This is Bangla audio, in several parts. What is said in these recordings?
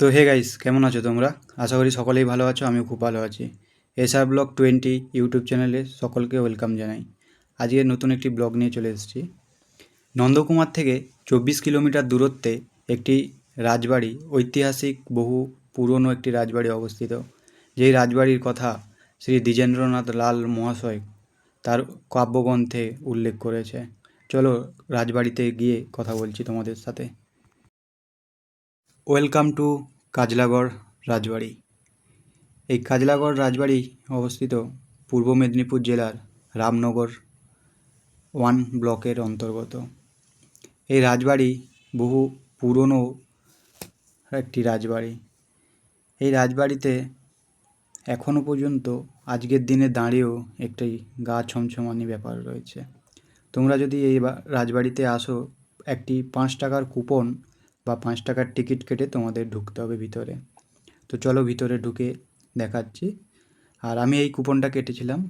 তো হে গাইস কেমন আছো তোমরা? আশা করি সকলেই ভালো আছো, আমিও খুব ভালো আছি। এসআর ব্লগ টোয়েন্টি ইউটিউব চ্যানেলে সকলকে ওয়েলকাম জানাই। আজকে নতুন একটি ব্লগ নিয়ে চলে এসেছি। নন্দকুমার থেকে চব্বিশ কিলোমিটার দূরত্বে একটি রাজবাড়ি, ঐতিহাসিক বহু পুরনো একটি রাজবাড়ি অবস্থিত। যেই রাজবাড়ির কথা শ্রী দ্বিজেন্দ্রনাথ লাল মহাশয় তার কাব্যগ্রন্থে উল্লেখ করেছে। চলো রাজবাড়িতে গিয়ে কথা বলছি তোমাদের সাথে। ওয়েলকাম টু কাজলাগড় রাজবাড়ি। এই কাজলাগড় রাজবাড়ি অবস্থিত পূর্ব মেদিনীপুর জেলার রামনগর ওয়ান ব্লকের অন্তর্গত। এই রাজবাড়ি বহু পুরনো একটি রাজবাড়ি। এই রাজবাড়িতে এখনও পর্যন্ত আজকের দিনে দাঁড়িয়েও একটি গা ছমছমানি ব্যাপার রয়েছে। তোমরা যদি এই রাজবাড়িতে আসো, একটি পাঁচ টাকার কুপন বা পাঁচ টাকার টিকিট কেটে তোমাদের ঢুকতে হবে ভিতরে। তো চলো ভিতরে ঢুকে দেখাচ্ছি। আর আমি এই কুপনটা কেটেছিলাম।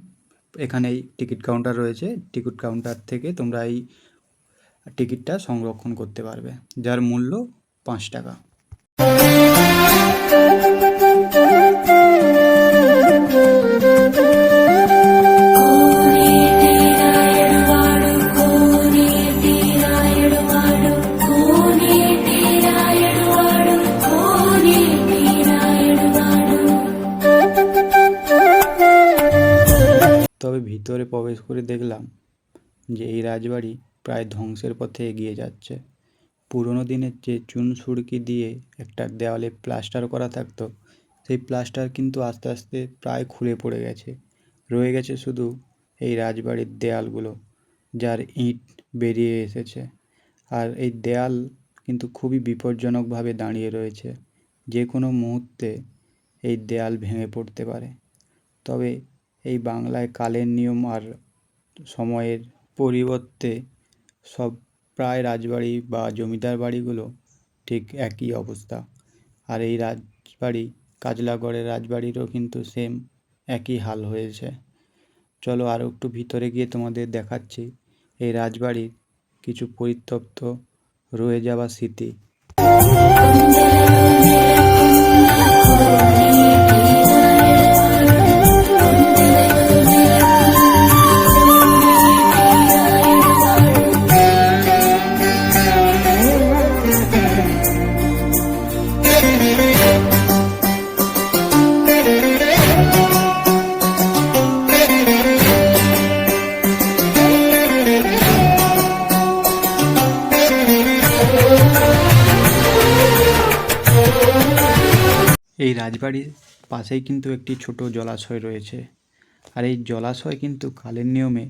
এখানে এই টিকিট কাউন্টার রয়েছে। টিকিট কাউন্টার থেকে তোমরা এই টিকিটটা সংরক্ষণ করতে পারবে, যার মূল্য পাঁচ টাকা। প্রবেশ করে দেখলাম যে এই রাজবাড়ি প্রায় ধ্বংসের পথে এগিয়ে যাচ্ছে। পুরনো দিনের যে চুন সুড়কি দিয়ে একটা দেওয়ালে প্লাস্টার করা থাকতো, সেই প্লাস্টার কিন্তু আস্তে আস্তে প্রায় খুলে পড়ে গেছে। রয়ে গেছে শুধু এই রাজবাড়ির দেয়ালগুলো, যার ইঁট বেরিয়ে এসেছে। আর এই দেয়াল কিন্তু খুবই বিপজ্জনকভাবে দাঁড়িয়ে রয়েছে। যে কোনো মুহূর্তে এই দেয়াল ভেঙে পড়তে পারে। তবে এই বাংলায় কালের নিয়ম আর সময়ের পরিবর্তে সব প্রায় রাজবাড়ি বা জমিদার বাড়িগুলো ঠিক একই অবস্থা। আর এই রাজবাড়ি, কাজলাগড়ের রাজবাড়িরও কিন্তু সেম একই হাল হয়েছে। চলো আরও একটু ভিতরে গিয়ে তোমাদের দেখাচ্ছি এই রাজবাড়ির কিছু পরিত্যক্ত রয়ে যাওয়া স্মৃতি। রাজবাড়ির পাশেই কিন্তু একটি ছোট জলাশয় রয়েছে। আর এই জলাশয় কিন্তু কালের নিয়মে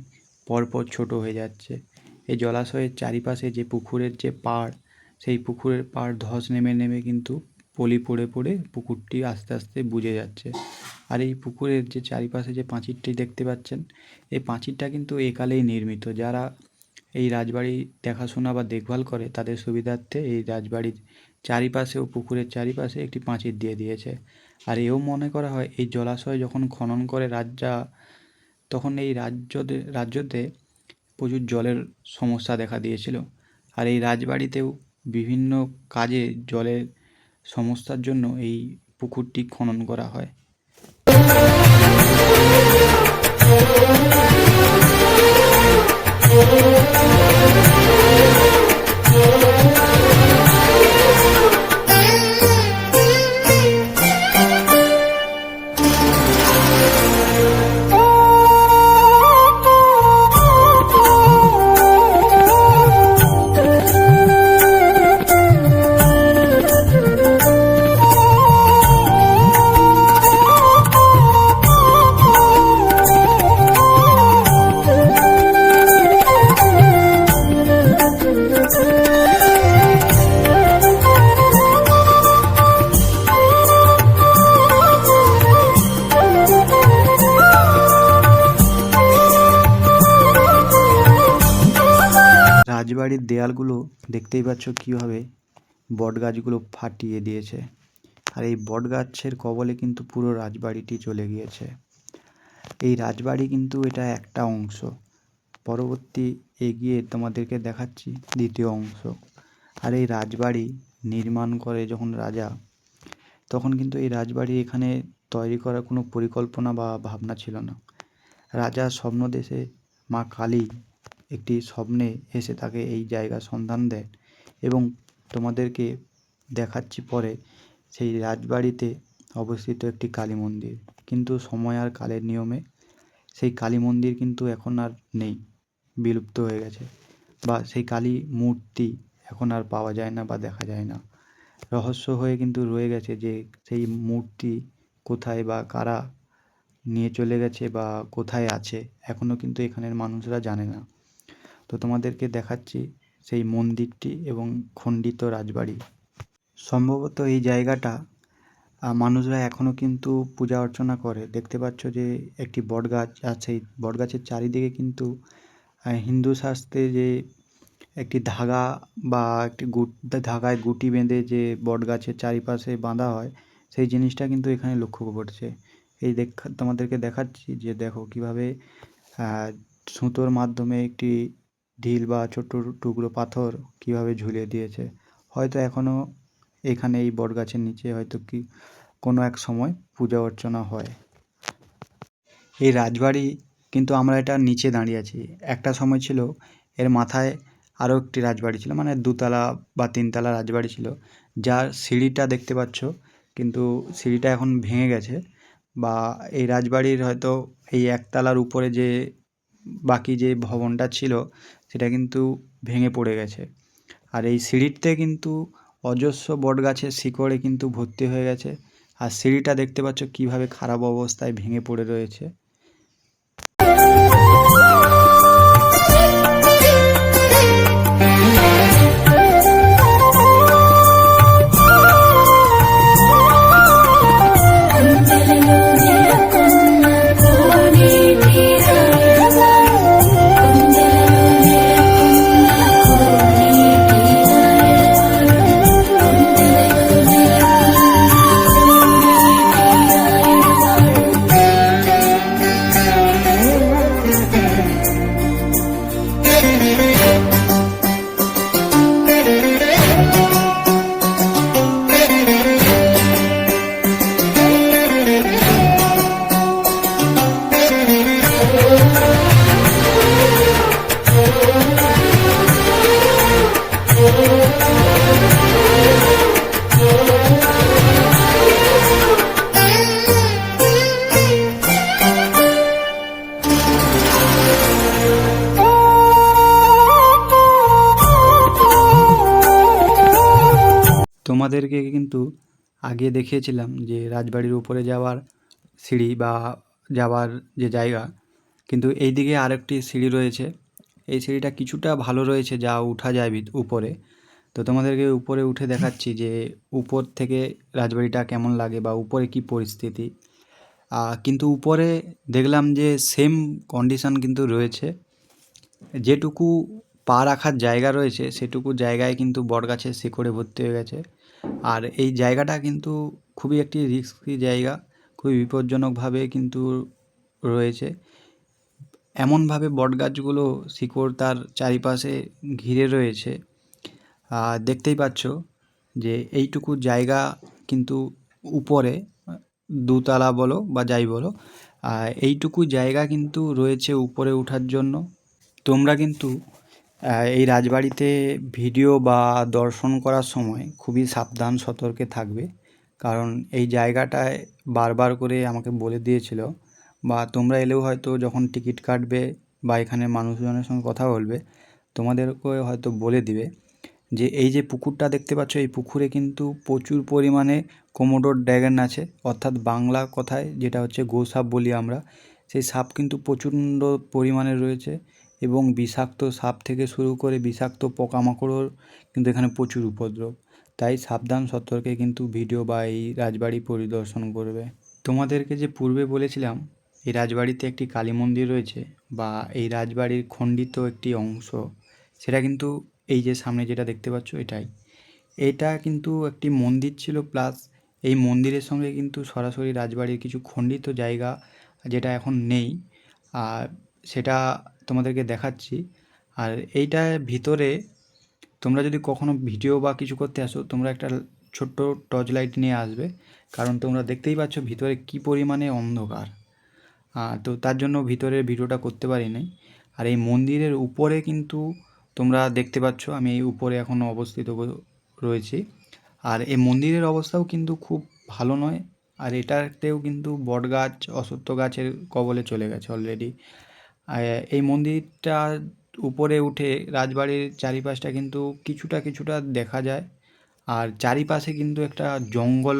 পরপর ছোট হয়ে যাচ্ছে। এই জলাশয়ের চারিপাশে যে পুকুরের যে পাড়, সেই পুকুরের পাড় ধস নেমে নেমে কিন্তু পলি পড়ে পড়ে পুকুরটি আস্তে আস্তে বুজে যাচ্ছে। আর এই পুকুরের যে চারিপাশে যে পাঁচিরটি দেখতে পাচ্ছেন, এই পাঁচিরটা কিন্তু একালেই নির্মিত। যারা এই রাজবাড়ি দেখাশোনা বা দেখভাল করে তাদের সুবিধার্থে এই রাজবাড়ির চারিপাশে ও পুকুরের চারিপাশে একটি পাঁচির দিয়ে দিয়েছে। আর এও মনে করা হয়, এই জলাশয় যখন খনন করে রাজা তখন এই রাজ্যতে রাজ্যতে প্রচুর জলের সমস্যা দেখা দিয়েছিল। আর এই রাজবাড়িতেও বিভিন্ন কাজে জলের সমস্যার জন্য এই পুকুরটি খনন করা হয়। দেয়ালগুলো দেখতেই পাচ্ছ কীভাবে বট গাছগুলো ফাটিয়ে দিয়েছে। আর এই বট গাছের কবলে কিন্তু পুরো রাজবাড়িটি চলে গিয়েছে। এই রাজবাড়ি কিন্তু এটা একটা অংশ। পরবর্তী এগিয়ে তোমাদেরকে দেখাচ্ছি দ্বিতীয় অংশ। আর এই রাজবাড়ি নির্মাণ করে যখন রাজা, তখন কিন্তু এই রাজবাড়ি এখানে তৈরি করার কোনো পরিকল্পনা বা ভাবনা ছিল না। রাজা স্বপ্নদেশে মা কালী একটি স্বপ্নে এসে তাকে এই জায়গার সন্ধান দেন এবং তোমাদেরকে দেখাচ্ছি পরে সেই রাজবাড়িতে অবস্থিত একটি কালী মন্দির। কিন্তু সময় আর কালের নিয়মে সেই কালী মন্দির কিন্তু এখন আর নেই, বিলুপ্ত হয়ে গেছে বা সেই কালী মূর্তি এখন আর পাওয়া যায় না বা দেখা যায় না। রহস্য হয়ে কিন্তু রয়ে গেছে যে সেই মূর্তি কোথায় বা কারা নিয়ে চলে গেছে বা কোথায় আছে এখনও কিন্তু এখানের মানুষরা জানে না। তো তোমাদেরকে দেখাচ্ছি সেই মন্দিরটি এবং খণ্ডিত রাজবাড়ি। সম্ভবত এই জায়গাটা মানুষরা এখনও কিন্তু পূজা অর্চনা করে। দেখতে পাচ্ছ যে একটি বটগাছ আর সেই বটগাছের চারিদিকে কিন্তু হিন্দু শাস্ত্রে যে একটি ধাগা বা একটি গুট ধাগায় গুটি বেঁধে যে বটগাছের চারিপাশে বাঁধা হয়, সেই জিনিসটা কিন্তু এখানে লক্ষ্য করছে। এই দেখ, তোমাদেরকে দেখাচ্ছি যে দেখো কীভাবে সুতোর মাধ্যমে একটি ঢিল বা ছোট্ট টুকরো পাথর কীভাবে ঝুলিয়ে দিয়েছে? হয়তো এখনও এখানে এই বটগাছের নিচে হয়তো কি কোনো এক সময় পূজা অর্চনা হয়। এই রাজবাড়ি কিন্তু আমরা এটা নিচে দাঁড়িয়ে আছি। একটা সময় ছিল, এর মাথায় আরও একটি রাজবাড়ি ছিল মানে দুতলা বা তিনতলা রাজবাড়ি ছিল। যার সিঁড়িটা দেখতে পাচ্ছ, কিন্তু সিঁড়িটা এখন ভেঙে গেছে বা এই রাজবাড়ির হয়তো এই একতলার উপরে যে বাকি যে ভবনটা ছিল সেটা কিন্তু ভেঙে পড়ে গেছে। আর এই সিঁড়িতে কিন্তু অজস্র বট গাছের শিকড়ে কিন্তু ভর্তি হয়ে গেছে। আর সিঁড়িটা দেখতে পাচ্ছ কীভাবে খারাপ অবস্থায় ভেঙে পড়ে রয়েছে। তোমাদেরকে কিন্তু আগে দেখিয়েছিলাম যে রাজবাড়ির উপরে যাওয়ার সিঁড়ি বা যাওয়ার যে জায়গা, কিন্তু এই দিকে আরেকটি সিঁড়ি রয়েছে। এই সিঁড়িটা কিছুটা ভালো রয়েছে, যা উঠা যায় উপরে। তো তোমাদেরকে উপরে উঠে দেখাচ্ছি যে উপর থেকে রাজবাড়িটা কেমন লাগে বা উপরে কি পরিস্থিতি। কিন্তু উপরে দেখলাম যে সেম কন্ডিশন কিন্তু রয়েছে। যেটুকু পা রাখার জায়গা রয়েছে, সেটুকু জায়গায় কিন্তু বটগাছের শিকড়ে ভর্তি হয়ে গেছে। আর এই জায়গাটা কিন্তু খুবই একটি রিস্কি জায়গা, খুবই বিপজ্জনকভাবে কিন্তু রয়েছে। এমনভাবে বটগাছগুলো শিকড় তার চারিপাশে ঘিরে রয়েছে। দেখতেই পাচ্ছ যে এইটুকু জায়গা কিন্তু উপরে, দুতলা বলো বা যাই বলো এইটুকু জায়গা কিন্তু রয়েছে উপরে ওঠার জন্য। তোমরা কিন্তু এই রাজবাড়িতে ভিডিও বা দর্শন করার সময় খুবই সাবধান, সতর্কে থাকবে। কারণ এই জায়গাটায় বারবার করে আমাকে বলে দিয়েছিল, বা তোমরা এলেও হয়তো যখন টিকিট কাটবে বা এখানে মানুষজনের সঙ্গে কথা বলবে, তোমাদেরকে হয়তো বলে দিবে যে, এই যে পুকুরটা দেখতে পাচ্ছ, এই পুকুরে কিন্তু প্রচুর পরিমাণে কোমোডোর ড্র্যাগন আছে। অর্থাৎ বাংলা কথায় যেটা হচ্ছে গোসাপ বলি আমরা, সেই সাপ কিন্তু প্রচণ্ড পরিমাণে রয়েছে। এবং বিষাক্ত সাপ থেকে শুরু করে বিষাক্ত পোকামাকড়ও কিন্তু এখানে প্রচুর উপদ্রব। তাই সাবধান সতর্কে কিন্তু ভিডিও বা এই রাজবাড়ি পরিদর্শন করবে। তোমাদেরকে যে পূর্বে বলেছিলাম, এই রাজবাড়িতে একটি কালী মন্দির রয়েছে বা এই রাজবাড়ির খণ্ডিত একটি অংশ। সেটা কিন্তু এই যে সামনে যেটা দেখতে পাচ্ছ এটাই। এটা কিন্তু একটি মন্দির ছিল, প্লাস এই মন্দিরের সঙ্গে কিন্তু সরাসরি রাজবাড়ির কিছু খণ্ডিত জায়গা যেটা এখন নেই। আর সেটা তোমাদেরকে দেখাচ্ছি। আর এইটার ভিতরে তোমরা যদি কখনো ভিডিও বা কিছু করতে আসো, তোমরা একটা ছোট্ট টর্চ লাইট নিয়ে আসবে। কারণ তোমরা দেখতেই পাচ্ছ ভিতরে কি পরিমাণে অন্ধকার। তো তার জন্য ভিতরের ভিডিওটা করতে পারি নাই। আর এই মন্দিরের উপরে কিন্তু তোমরা দেখতে পাচ্ছ, আমি এই উপরে এখনও অবস্থিত রয়েছি। আর এই মন্দিরের অবস্থাও কিন্তু খুব ভালো নয়। আর এটাতেও কিন্তু বট গাছ অশ্বত্থ গাছের কবলে চলে গেছে অলরেডি এই মন্দিরটা উপরে উঠে রাজবাড়ির চারিপাশটা কিন্তু কিছুটা কিছুটা দেখা যায়। আর চারিপাশে কিন্তু একটা জঙ্গল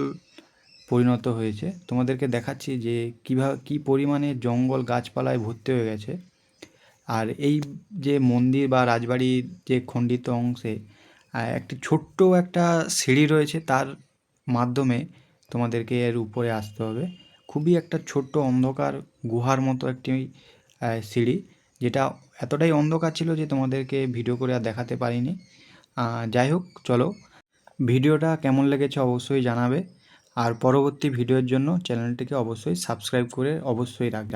পরিণত হয়েছে। তোমাদেরকে দেখাচ্ছি যে কীভাবে কী পরিমাণে জঙ্গল গাছপালায় ভর্তি হয়ে গেছে। আর এই যে মন্দির বা রাজবাড়ির যে খণ্ডিত অংশে একটি ছোট্ট একটা সিঁড়ি রয়েছে, তার মাধ্যমে তোমাদেরকে এর উপরে আসতে হবে। খুবই একটা ছোট্ট অন্ধকার, গুহার মতো একটি সিঁড়ি, যেটা এতটাই অন্ধকার ছিল যে তোমাদেরকে ভিডিও করে আর দেখাতে পারিনি। যাই হোক, চলো। ভিডিওটা কেমন লেগেছে অবশ্যই জানাবে। আর পরবর্তী ভিডিওর জন্য চ্যানেলটিকে অবশ্যই সাবস্ক্রাইব করে অবশ্যই রাখবে